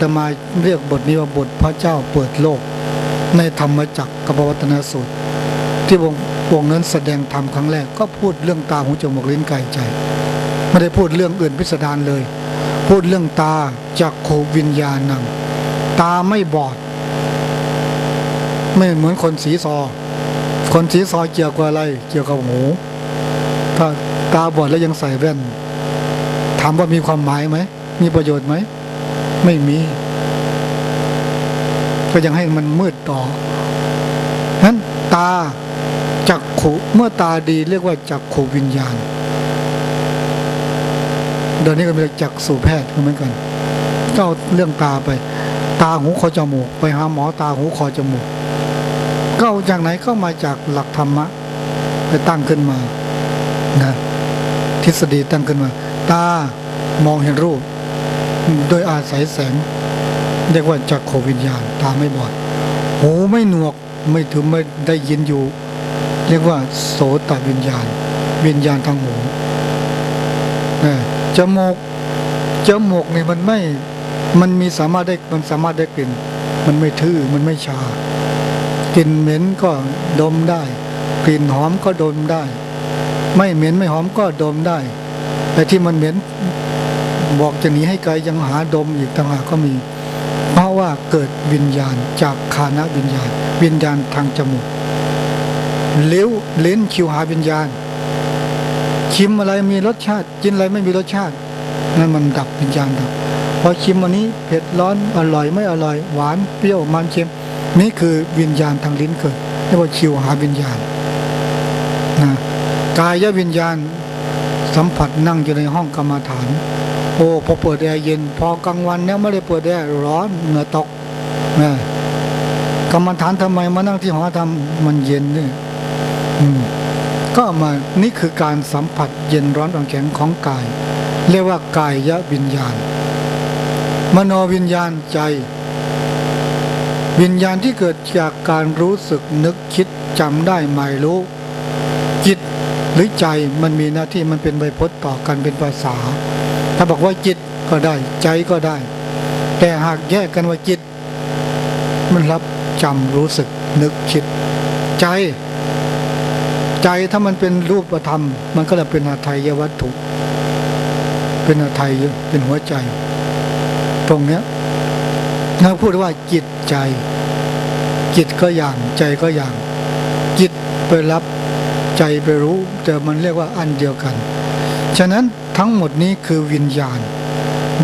ตมาเรียกบทนี้ว่าบทพระเจ้าเปิดโลก ในธรรมจักรกบปวัตนสูตร ที่วงวงนั้นแสดงธรรมครั้งแรกก็พูดเรื่องตาหูจมูกลิ้นกายใจ ไม่ได้พูดเรื่องอื่นพิสดารเลย พูดเรื่องตาจากโควิญญาณนังตาไม่บอด ไม่เหมือนคนสีซอ คนสีซอเกี่ยวกับอะไร เกี่ยวกับหูถ้าตาบอดแล้วยังใส่แว่นถามว่ามีความหมายไหม มีประโยชน์ไหม ไม่มี ก็ยังให้มันมืดต่อนั้นตาจักขุเมื่อตาดีเรียกว่าจักขุวิญญาณเดี๋ยวนี้ก็มีจักสู่แพทย์เหมือนกันก็เอาเรื่องตาไป ตาหูคอจมูก ไปหาหมอตาหูคอจมูกก็เอาจากไหนก็มาจากหลักธรรมะ ไปตั้งขึ้นมานะทฤษฎีตั้งขึ้นมา ตามองเห็นรูป โดยอาศัยแสง เรียกว่าจักโควิญญาณตาไม่บอด หูไม่หนวกไม่ถึงไม่ได้ยินอยู่ เรียกว่าโสตวิญญาณ วิญญาณทางหูนะจมูกจมูกเนี่ยมันไม่มันมีสามารถได้มันสามารถได้กลิ่น มันไม่ทื่อมันไม่ชากลิ่นเหม็นก็ดมได้ กลิ่นหอมก็ดมได้ ไม่เหม็นไม่หอมก็ดมได้ แต่ที่มันเหม็น บอกจะหนีให้ไกลยังหาดมอีกต่างหากก็มี เพราะว่าเกิดวิญญาณจากคานะวิญญาณ วิญญาณทางจมูกเลี้ยวเล้นคิวหาวิญญาณ ชิมอะไรมีรสชาติกินอะไรไม่มีรสชาตินั่นมันดับวิญญาณดับพอชิมอันนี้เผ็ดร้อนอร่อยไม่อร่อย หวานเปรี้ยวมันเค็มนี่คือวิญญาณทางลิ้นเกิดเรียกว่าคิวหาวิญญาณนะกายวิญญาณสัมผัสนั่งอยู่ในห้องกรรมฐาน โอ้พอเปิดแอร์เย็น พอกลางวันเนี่ยไม่ได้เปิดแอร์ร้อนเหงื่อตกนะกรรมฐานทำไมมานั่งที่หอทำมันเย็นเนี่ยอืมก็มานี่คือการสัมผัสเย็นร้อนอ่อนแข็งของกาย เรียกว่ากายยะวิญญาณ มโนวิญญาณใจ วิญญาณที่เกิดจากการรู้สึกนึกคิดจำได้หมายรู้จิตหรือใจมันมีหน้าที่มันเป็นใบพจน์ต่อกันเป็นภาษา ถ้าบอกว่าจิตก็ได้ ใจก็ได้ แต่หากแยกกันว่าจิต มันรับจำรู้สึกนึกคิด ใจ ใจถ้ามันเป็นรูปธรรม มันก็จะเป็นอาทัยวัตถุ เป็นอาทัยเป็นหัวใจ ตรงเนี้ยเราพูดว่าจิตใจ จิตก็อย่างใจก็อย่าง จิตไปรับใจไปรู้แต่มันเรียกว่าอันเดียวกัน ฉะนั้น ทั้งหมดนี้คือวิญญาณ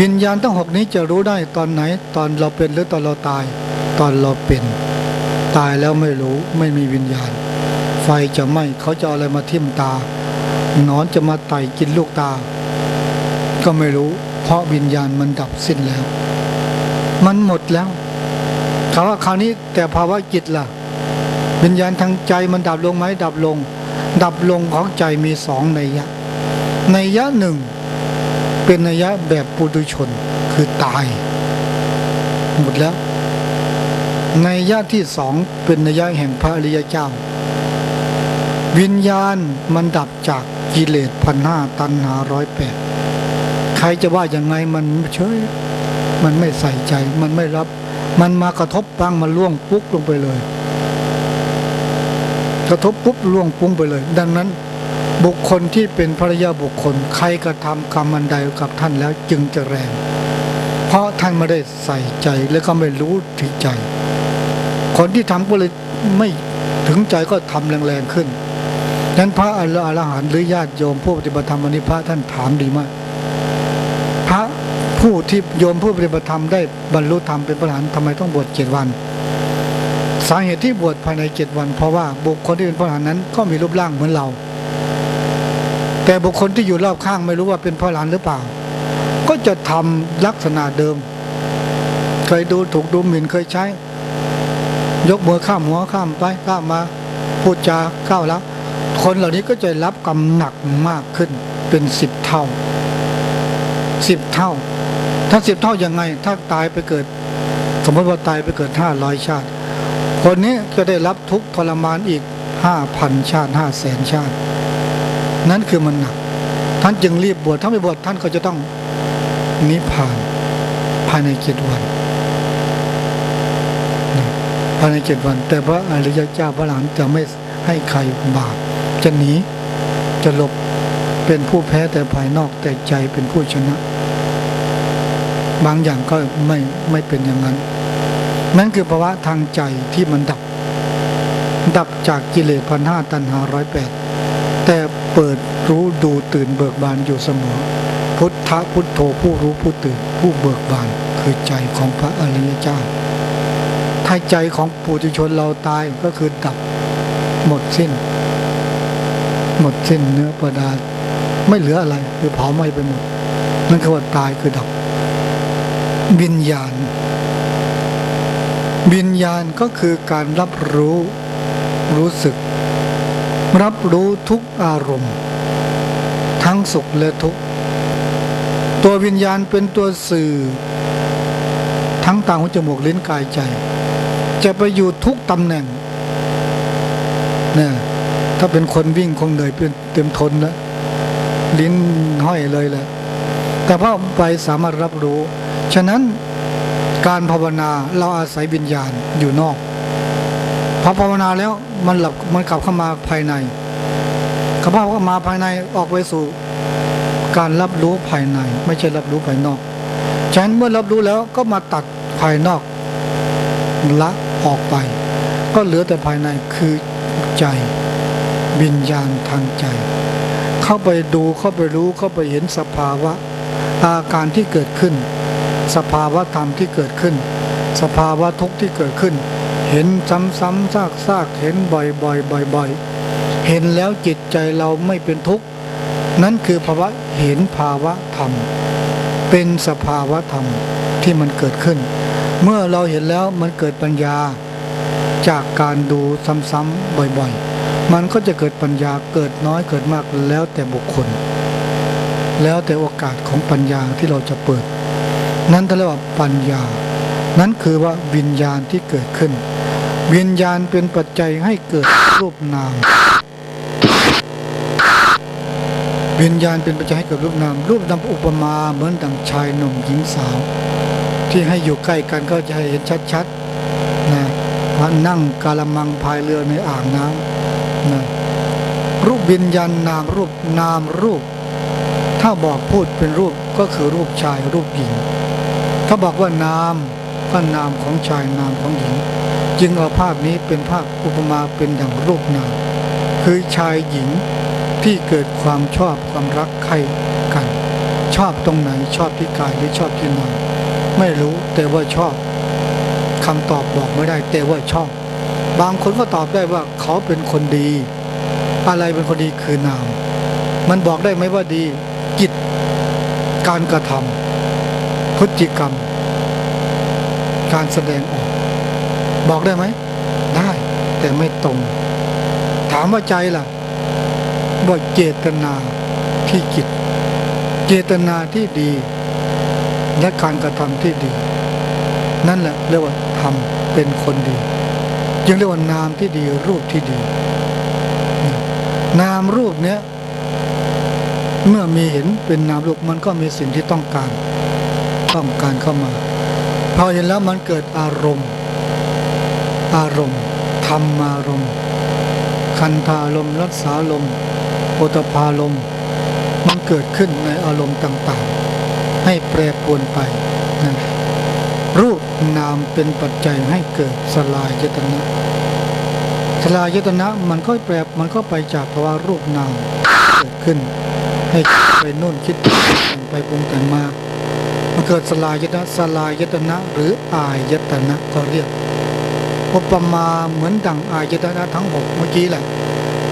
วิญญาณทั้งหกนี้จะรู้ได้ตอนไหน ตอนเราเป็นหรือตอนเราตาย ตอนเราเป็น ตายแล้วไม่รู้ไม่มีวิญญาณ ไฟจะไหม้เขาจะอาอะไรมาทิ่มตาหนอนจะมาไต่กินลูกตา ก็ไม่รู้ เพราะวิญญาณมันดับสิ้นแล้ว มันหมดแล้วเขาว่าคราวนี้แต่ภาวะจิตล่ะ วิญญาณทางใจมันดับลงไหมดับลง ดับลงของใจมีสองในยะ ในยะหนึ่ง เป็นนัยยะแบบปุถุชนคือตาย หมดแล้ว ในยะที่สองเป็นนัยยะแห่งพระอริยเจ้า วิญญาณมันดับจากกิเลสพันห้าตันหาร้อยแปดใครจะว่าอยังไงมันเฉยมันไม่ใส่ใจมันไม่รับ มันมากระทบปังมันล่วงปุ๊กลงไปเลย กระทบปุ๊บล่วงปุ้งไปเลย ดังนั้น บุคคลที่เป็นภรรยาบุคคลใครกระทำกรรมอันใดกับท่านแล้วจึงจะแรง เพราะท่านไม่ได้ใส่ใจและก็ไม่รู้ถึงใจ คนที่ทำก็เลยไม่ถึงใจก็ทำแรงๆขึ้นนั้นพระอรหันต์หรือญาติโยมผู้ปฏิบัติธรรมวันนี้พระท่านถามดีมาก พระผู้ที่โยมผู้ปฏิบัติธรรมได้บรรลุธรรมเป็นพระอรหันต์ทำไมต้องบวชเจ็ดวัน สาเหตุที่บวชภายในเจ็ดวัน เพราะว่าบุคคลที่เป็นพระอรหันต์นั้นก็มีรูปร่างเหมือนเรา แต่บุคคลที่อยู่รอบข้างไม่รู้ว่าเป็นพระอรหันหรือเปล่า ก็จะทำลักษณะเดิม เคยดูถูกดูหมิ่นเคยใช้ ยกมือข้ามหัวข้ามไปข้ามมาพูดจาก้าวแล้วคนเหล่านี้ก็จะรับกรรมหนักมากขึ้นเป็นสิบเท่าสิบเท่า ถ้าสิบเท่ายังไง ถ้าตายไปเกิด สมมติว่าตายไปเกิดห้าร้อยชาติ คนนี้จะได้รับทุกทรมานอีกห้าพันชาติห้าแสนชาติ นั่นคือมันหนักท่านจึงรีบบวชถ้าไม่บวชท่านก็จะต้องนิพพานพายในเจ็ดวันภายในเจ็ดวัน แต่พระอริยเจ้าพระหลานจะไม่ให้ใครบาปจะหนีจะหลบเป็นผู้แพ้แต่ภายนอกแต่ใจเป็นผู้ชนะ บางอย่างก็ไม่ไม่เป็นอย่างนั้น นั่นคือภาวะทางใจที่มันดับ ดับจากกิเลสพันห้าตันหาร้อยแปดแต่ เปิดรู้ดูตื่นเบิกบานอยู่เสมอ พุทธะพุทโธผู้รู้ผู้ตื่นผู้เบิกบานคือใจของพระอริยเจ้า ถ้าใจของปุถุชนเราตายก็คือดับหมดสิ้น หมดสิ้นเนื้อประดา ไม่เหลืออะไรคือเผาไหม้ไปหมด นั่นคือว่าตายคือดับวิญญาณวิญญาณก็คือการรับรู้รู้สึก รับรู้ทุกอารมณ์ ทั้งสุขและทุกข์ ตัววิญญาณเป็นตัวสื่อ ทั้งตาหูจมูกลิ้นกายใจ จะไปอยู่ทุกตำแหน่งเนี่ยถ้าเป็นคนวิ่งคงเหนื่อยเป็นเต็มทนแล้วลิ้นห้อยเลยแหละแต่พอไปสามารถรับรู้ ฉะนั้นการภาวนาเราอาศัยวิญญาณอยู่นอก พอภาวนาแล้วมันหลับมันกลับเข้ามาภายในกลับเข้ามาภายในออกไปสู่ การรับรู้ภายใน ไม่ใช่รับรู้ภายนอกฉะนั้นเมื่อรับรู้แล้วก็มาตัดภายนอกละออกไป ก็เหลือแต่ภายในคือใจวิญญาณทางใจ เข้าไปดูเข้าไปรู้เข้าไปเห็นสภาวะอาการที่เกิดขึ้น สภาวะธรรมที่เกิดขึ้น สภาวะทุกข์ที่เกิดขึ้น เห็นซ้ำๆซากๆเห็นบ่อยๆบ่อยๆเห็นแล้วจิตใจเราไม่เป็นทุกข์นั่นคือภาวะเห็นภาวะธรรม เป็นสภาวะธรรมที่มันเกิดขึ้น เมื่อเราเห็นแล้วมันเกิดปัญญาจากการดูซ้ำๆบ่อยๆ มันก็จะเกิดปัญญาเกิดน้อยเกิดมากแล้วแต่บุคคล แล้วแต่โอกาสของปัญญาที่เราจะเปิด นั้นเรียกว่าปัญญา นั้นคือว่าวิญญาณที่เกิดขึ้น วิญญาณเป็นปัจจัยให้เกิดรูปนาม วิญญาณเป็นปัจจัยให้เกิดรูปนาม รูปนามอุปมาเหมือนดังชายหนุ่มหญิงสาว ที่ให้อยู่ใกล้กันก็จะให้เห็นชัดๆนะว่านั่งกาละมังพายเรือในอ่างน้ำนะรูปวิญญาณนามรูปนามรูป ถ้าบอกพูดเป็นรูปก็คือรูปชายรูปหญิง ถ้าบอกว่านามก็นามของชายนามของหญิง จึงเอาภาพนี้เป็นภาพอุปมาเป็นดังรูปนามคือชายหญิงที่เกิดความชอบความรักใครกัน ชอบตรงไหนชอบที่กายหรือชอบที่นามไม่รู้แต่ว่าชอบคำตอบบอกไม่ได้แต่ว่าชอบ บางคนก็ตอบได้ว่าเขาเป็นคนดี อะไรเป็นคนดีคือนาม มันบอกได้ไหมว่าดีกิจการกระทำพฤติกรรม การแสดงออก บอกได้ไหม ได้ แต่ไม่ตรง ถามว่าใจล่ะว่าเจตนาที่กิจเจตนาที่ดี และการกระทำที่ดี นั่นแหละเรียกว่าทำเป็นคนดี จึงเรียกว่านามที่ดีรูปที่ดี นามรูปเนี้ยเมื่อมีเห็นเป็นนามรูปมันก็มีสิ่งที่ต้องการ ต้องการเข้ามา พอเห็นแล้วมันเกิดอารมณ์ อารมณ์ธรรมารมณ์คันธารมณ์รักษารมณ์โอตพารมณ์มันเกิดขึ้นในอารมณ์ต่างๆ ให้แปรปรวนไปนะรูปนามเป็นปัจจัยให้เกิดสลายยตนะสลายยตนะมันก็แปรมันก็ไปจากภาวะรูปนามเกิดขึ้น ให้ไปโน่นคิดไปปรุงแต่งมามันเกิดสลายยตนะสลายยตนะ หรืออายยตนะก็เรียก อุปมาเหมือนดังอายตนะทั้งหกเมื่อกี้แหละ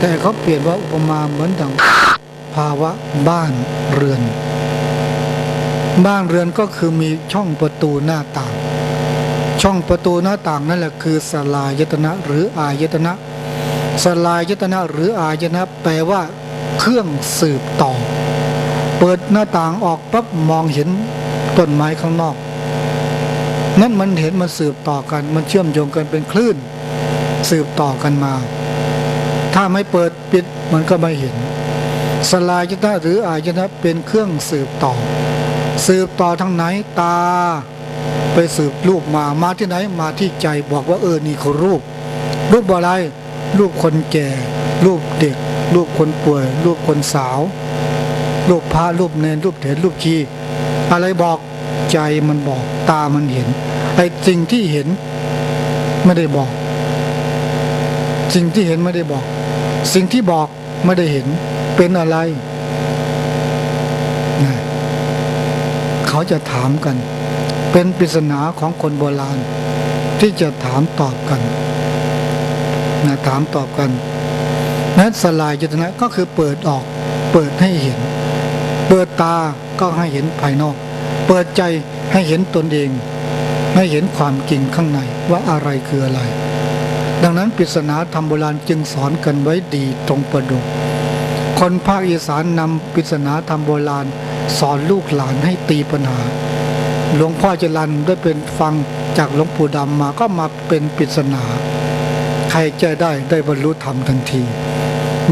แต่เขาเปลี่ยนว่าอุปมาเหมือนดังภาวะบ้านเรือน บ้านเรือนก็คือมีช่องประตูหน้าต่าง ช่องประตูหน้าต่างนั่นแหละคือสลายตนะหรืออายตนะสลายตนะหรืออายตนะแปลว่า เครื่องสืบต่อ เปิดหน้าต่างออกปั๊บมองเห็นต้นไม้ข้างนอก นั่นมันเห็นมันสืบต่อกัน มันเชื่อมโยงกันเป็นคลื่น สืบต่อกันมา ถ้าไม่เปิดปิดมันก็ไม่เห็น สลายตนะหรืออายนะเป็นเครื่องสืบต่อ สืบต่อทางไหนตา ไปสืบรูปมามาที่ไหนมาที่ใจบอกว่าเออนี่เขารูป รูปอะไร รูปคนแก่ รูปเด็ก รูปคนป่วย รูปคนสาว รูปพระรูปเนรรูปเถรรูปชีอะไรบอก ใจมันบอกตามันเห็นไอ้สิ่งที่เห็นไม่ได้บอก สิ่งที่เห็นไม่ได้บอก สิ่งที่บอกไม่ได้เห็นเป็นอะไรนะเขาจะถามกัน เป็นปริศนาของคนโบราณ ที่จะถามตอบกันนะถามตอบกันนั้นสลายจตนะก็คือเปิดออก เปิดให้เห็น เปิดตาก็ให้เห็นภายนอก เปิดใจให้เห็นตนเอง ให้เห็นความจริงข้างในว่าอะไรคืออะไร ดังนั้นปริศนาธรรมโบราณจึงสอนกันไว้ดีตรงประดุกคนภาคอีสานนำปริศนาธรรมโบราณ สอนลูกหลานให้ตีปัญหา หลวงพ่อจรันได้เป็นฟังจากหลวงปู่ดำมาก็มาเป็นปริศนา ใครจได้ได้บรรลุธรรมทันที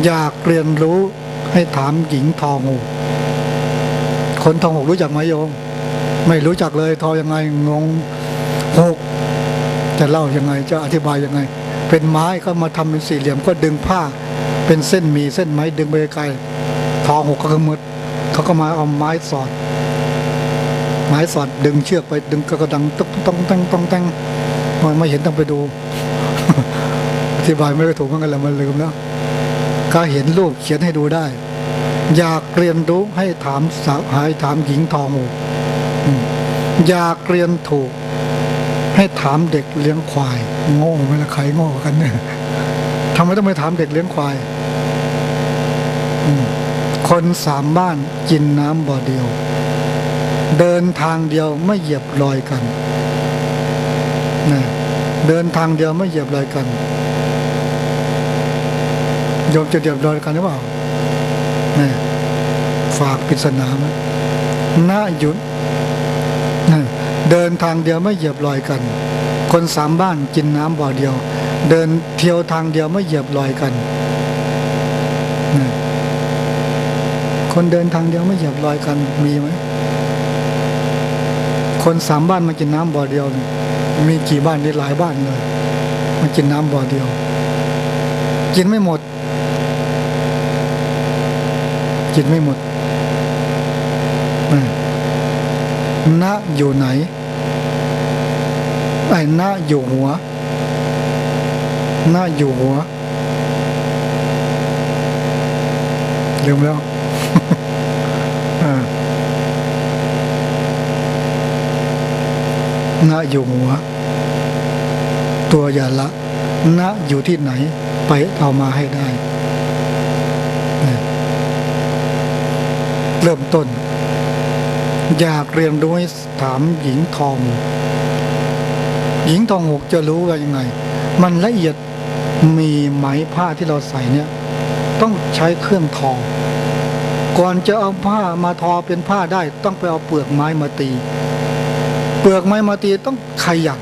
อยากเรียนรู้ให้ถามหญิงทองหก คนทองหกรู้จักไหมโยม ไม่รู้จักเลยทอยังไงงงหกจะเล่ายังไงจะอธิบายยังไง เป็นไม้ก็มาทำเป็นสี่เหลี่ยมก็ดึงผ้า เป็นเส้นหมีเส้นไม้ดึงไปไกลทองหกก็คือมืดเขาก็มาเอาไม้สอด ไม้สอดดึงเชือกไปดึงก็กระดังตึ๊กต้องตั้งต้องตั้งมันไม่เห็นต้องไปดู อธิบายไม่ได้ถูกเหมือนกันแหละมันลืมแล้วก็เห็นรูปเขียนให้ดูได้ อยากเรียนรู้ให้ถามสาวหายถามหญิงทองหกอืมอยากเรียนถูก ให้ถามเด็กเลี้ยงควาย โง่ไหมล่ะใครโง่กันเนี่ยทำไมต้องไปถามเด็กเลี้ยงควายคนสามบ้านกินน้ำบ่อเดียว เดินทางเดียวไม่เหยียบรอยกันนะเดินทางเดียวไม่เหยียบรอยกันโยมจะเหยียบรอยกันหรือเปล่า นะฝากปริศนาไหมณหยุดนะเดินทางเดียวไม่เหยียบรอยกัน คนสามบ้านกินน้ำบ่อเดียว เดินเที่ยวทางเดียวไม่เหยียบรอยกันนะคนเดินทางเดียวไม่เหยียบรอยกันมีไหมคนสามบ้านมากินน้ำบ่อเดียวมีกี่บ้านได้หลายบ้านเลยมากินน้ำบ่อเดียว กินไม่หมด กินไม่หมดนะณอยู่ไหนไอ้ณอยู่หัวณอยู่หัวลืมแล้วอ่าณอยู่หัว ตัวอย่าละณอยู่ที่ไหน ไปเอามาให้ได้ เริ่มต้น อยากเรียนรู้ให้ถามหญิงทอง หญิงทองหกจะรู้ว่ายังไง มันละเอียดมีไหมผ้าที่เราใส่เนี่ย ต้องใช้เครื่องทอง ก่อนจะเอาผ้ามาทอเป็นผ้าได้ ต้องไปเอาเปลือกไม้มาตี เปลือกไม้มาตีต้องขยัน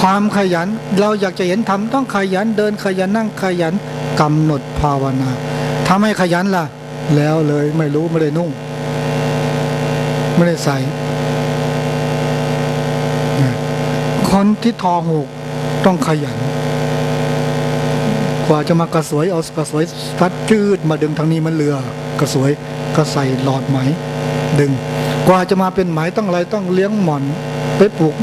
ความขยันเราอยากจะเห็นทำต้องขยันเดินขยันนั่งขยันกำหนดภาวนาถ้าไม่ขยันล่ะ แล้วเลยไม่รู้ไม่ได้นุ่ง ไม่ได้ใส่คนที่ทอหกต้องขยัน กว่าจะมากระสวยเอากระสวยซัดจืดมาดึงทางนี้มันเรือ กระสวยก็ใส่หลอดไหม ดึง กว่าจะมาเป็นไหมต้องอะไรต้องเลี้ยงหมอนไปปลูก